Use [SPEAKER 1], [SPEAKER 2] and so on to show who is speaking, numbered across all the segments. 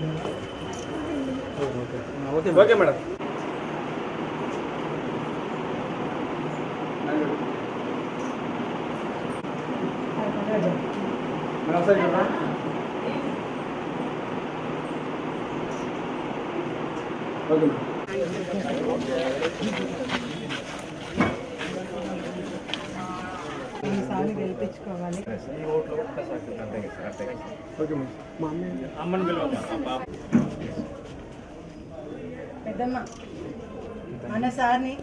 [SPEAKER 1] Madam madam సరే madam okay madam
[SPEAKER 2] ఈసారి గెలిపించుకోవాలి
[SPEAKER 1] ఓకే మేడం మా అమ్మ అమ్మని పిలవమ్మా
[SPEAKER 2] పెద్దమ్మ మన సార్ని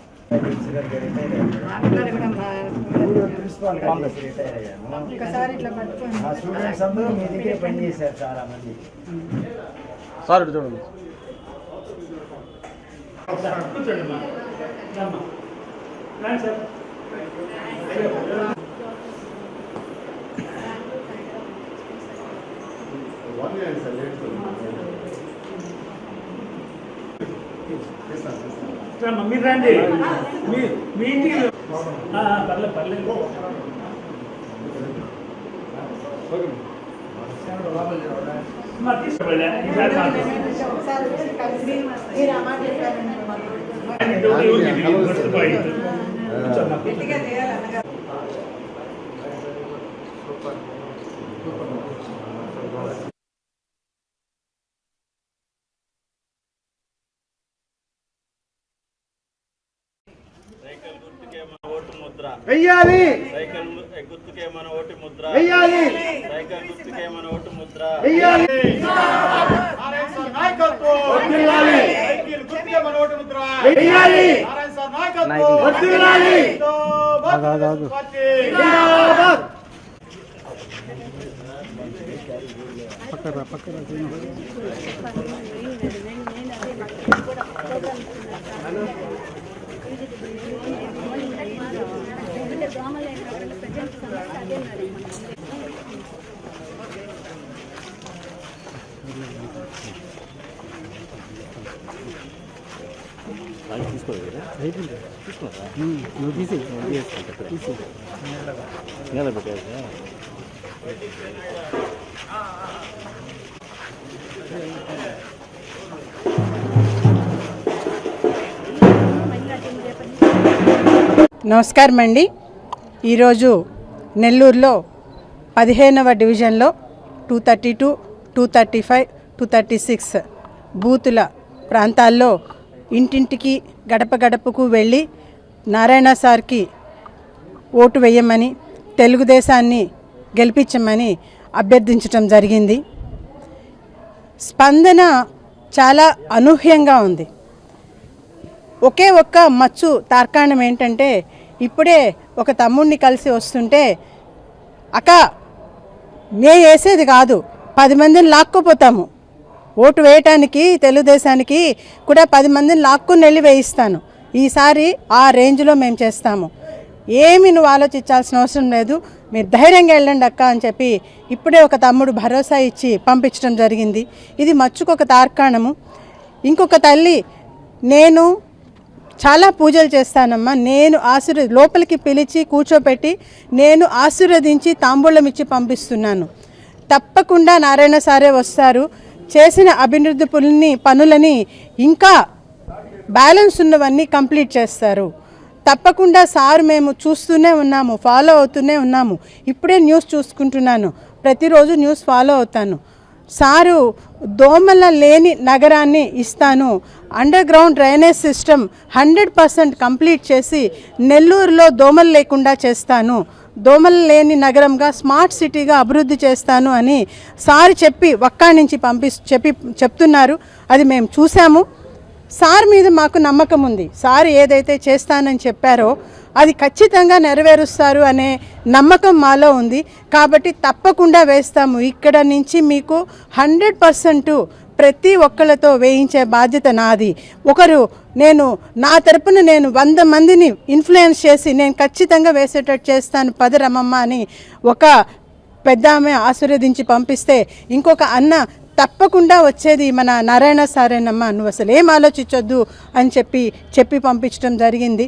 [SPEAKER 2] ఇట్లా పట్టుకోండి
[SPEAKER 3] చాలా మంది.
[SPEAKER 1] సార్ చూడండి.
[SPEAKER 4] మీరు రండి మీ మీ ఇంటికి ఆ, ఆ, పర్లేదు పర్లేదు.
[SPEAKER 1] ఓకే మేడం
[SPEAKER 4] మరి తీసుకోలే ఈసారి మాకు
[SPEAKER 2] ఒకసారి వచ్చి కలిసి మీరు
[SPEAKER 5] మన ఓటు ముద్ర.
[SPEAKER 1] వెయ్యాలి.
[SPEAKER 5] సైకిల్ గుర్తుకే మన ఓటు ముద్ర.
[SPEAKER 1] వెయ్యాలి.
[SPEAKER 5] సైకిల్ గుర్తుకే మన ఓటు ముద్ర.
[SPEAKER 1] వెయ్యాలి. వెయ్యాలి వర్ధిల్లాలి జిందాబాద్
[SPEAKER 2] నమస్కారం అండి. ఈరోజు నెల్లూరులో పదిహేనవ డివిజన్లో two thirty two two thirty five two thirty six బూతుల ప్రాంతాల్లో ఇంటింటికి గడప గడపకు వెళ్ళి నారాయణ సార్కి ఓటు వేయమని తెలుగుదేశాన్ని గెలిపించమని అభ్యర్థించటం జరిగింది. స్పందన చాలా అనూహ్యంగా ఉంది. ఒకే ఒక్క మచ్చు తార్కాణం ఏంటంటే ఇప్పుడే ఒక తమ్ముడిని కలిసి వస్తుంటే అక్క మే వేసేది కాదు పది మందిని లాక్కోపోతాము. ఓటు వేయటానికి తెలుగుదేశానికి కూడా పది మందిని లాక్కుని వెళ్ళి వేయిస్తాను. ఈసారి ఆ రేంజ్లో మేము చేస్తాము. ఏమి నువ్వు ఆలోచించాల్సిన అవసరం లేదు. మీరు ధైర్యంగా వెళ్ళండి అక్క అని చెప్పి ఇప్పుడే ఒక తమ్ముడు భరోసా ఇచ్చి పంపించడం జరిగింది. ఇది మచ్చుకొక తార్కాణము. ఇంకొక తల్లి నేను చాలా పూజలు చేస్తానమ్మా. నేను ఆశీర్వ లోపలికి పిలిచి కూర్చోపెట్టి నేను ఆశీర్వదించి తాంబూలం ఇచ్చి పంపిస్తున్నాను. తప్పకుండా నారాయణ సారే వస్తారు. చేసిన అభివృద్ధి పనులని పనులని ఇంకా బ్యాలెన్స్ ఉన్నవన్నీ కంప్లీట్ చేస్తారు. తప్పకుండా సార్ మేము చూస్తూనే ఉన్నాము ఫాలో అవుతూనే ఉన్నాము. ఇప్పుడే న్యూస్ చూసుకుంటున్నాను. ప్రతిరోజు న్యూస్ ఫాలో అవుతాను. సారు దోమల లేని నగరాన్ని ఇస్తాను. Underground drainage system hundred percent complete చేసి నెల్లూరులో దోమలు లేకుండా చేస్తాను. దోమలు లేని నగరంగా స్మార్ట్ సిటీగా అభివృద్ధి చేస్తాను అని సార్ చెప్పి ఒక్కా నుంచి పంపి చెప్పి చెప్తున్నారు. అది మేము చూసాము. సార్ మీద మాకు నమ్మకం ఉంది. సార్ ఏదైతే చేస్తానని చెప్పారో అది ఖచ్చితంగా నెరవేరుస్తారు అనే నమ్మకం మాలో ఉంది. కాబట్టి తప్పకుండా వేస్తాము. ఇక్కడ నుంచి మీకు హండ్రెడ్ పర్సెంట్ ప్రతి ఒక్కళ్ళతో వేయించే బాధ్యత నాది. ఒకరు నేను నా తరపున నేను వంద మందిని ఇన్ఫ్లుయెన్స్ చేసి నేను ఖచ్చితంగా వేసేటట్టు చేస్తాను పదరమమ్మ అని ఒక పెద్ద ఆమె ఆశీర్వదించి పంపిస్తే ఇంకొక అన్న తప్పకుండా వచ్చేది మన నారాయణ సారేనమ్మ. నువ్వు అసలు ఏం ఆలోచించొద్దు అని చెప్పి చెప్పి పంపించడం జరిగింది.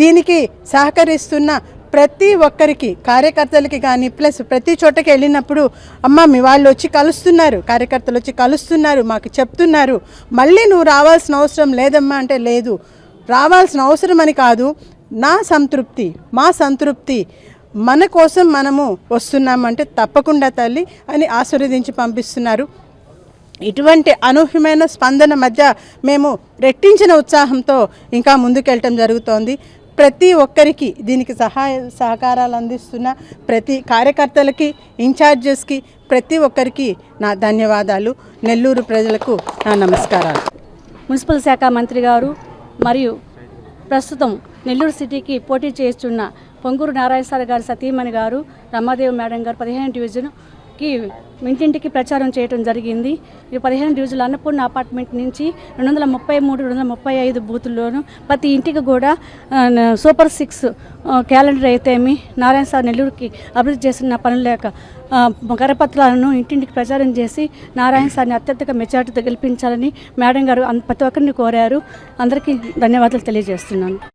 [SPEAKER 2] దీనికి సహకరిస్తున్న ప్రతి ఒక్కరికి కార్యకర్తలకి కానీ ప్లస్ ప్రతి చోటకి వెళ్ళినప్పుడు అమ్మ మీ వాళ్ళు వచ్చి కలుస్తున్నారు కార్యకర్తలు వచ్చి కలుస్తున్నారు మాకు చెప్తున్నారు మళ్ళీ నువ్వు రావాల్సిన అవసరం లేదమ్మా అంటే లేదు. రావాల్సిన అవసరం అని కాదు నా సంతృప్తి మా సంతృప్తి మన కోసం మనము వస్తున్నామంటే తప్పకుండా తల్లి అని ఆశీర్వదించి పంపిస్తున్నారు. ఇటువంటి అనూహ్యమైన స్పందన మధ్య మేము రెట్టించిన ఉత్సాహంతో ఇంకా ముందుకెళ్ళటం జరుగుతోంది. ప్రతి ఒక్కరికి దీనికి సహాయ సహకారాలు అందిస్తున్న ప్రతి కార్యకర్తలకి ఇన్ఛార్జెస్కి ప్రతి ఒక్కరికి నా ధన్యవాదాలు. నెల్లూరు ప్రజలకు నా నమస్కారాలు.
[SPEAKER 6] మున్సిపల్ శాఖ మంత్రి గారు మరియు ప్రస్తుతం నెల్లూరు సిటీకి పోటీ చేస్తున్న పొంగూరు నారాయణ సార్ గారి సతీమణి గారు రమాదేవి మేడం గారు పదిహేను డివిజన్ కి ఇంటింటికి ప్రచారం చేయడం జరిగింది. ఈ పదిహేను డివిజన్ల అన్నపూర్ణ అపార్ట్మెంట్ నుంచి రెండు వందల ముప్పై మూడు రెండు వందల ముప్పై ఐదు బూతుల్లోనూ ప్రతి ఇంటికి కూడా సూపర్ సిక్స్ క్యాలెండర్ అయితేమి నారాయణ సార్ నెల్లూరుకి అభివృద్ధి చేసిన పనులు లేక కరపత్రాలను ఇంటింటికి ప్రచారం చేసి నారాయణ సార్ని అత్యధిక మెజార్టీతో గెలిపించాలని మేడం గారు ప్రతి ఒక్కరిని కోరారు. అందరికీ ధన్యవాదాలు తెలియజేస్తున్నాను.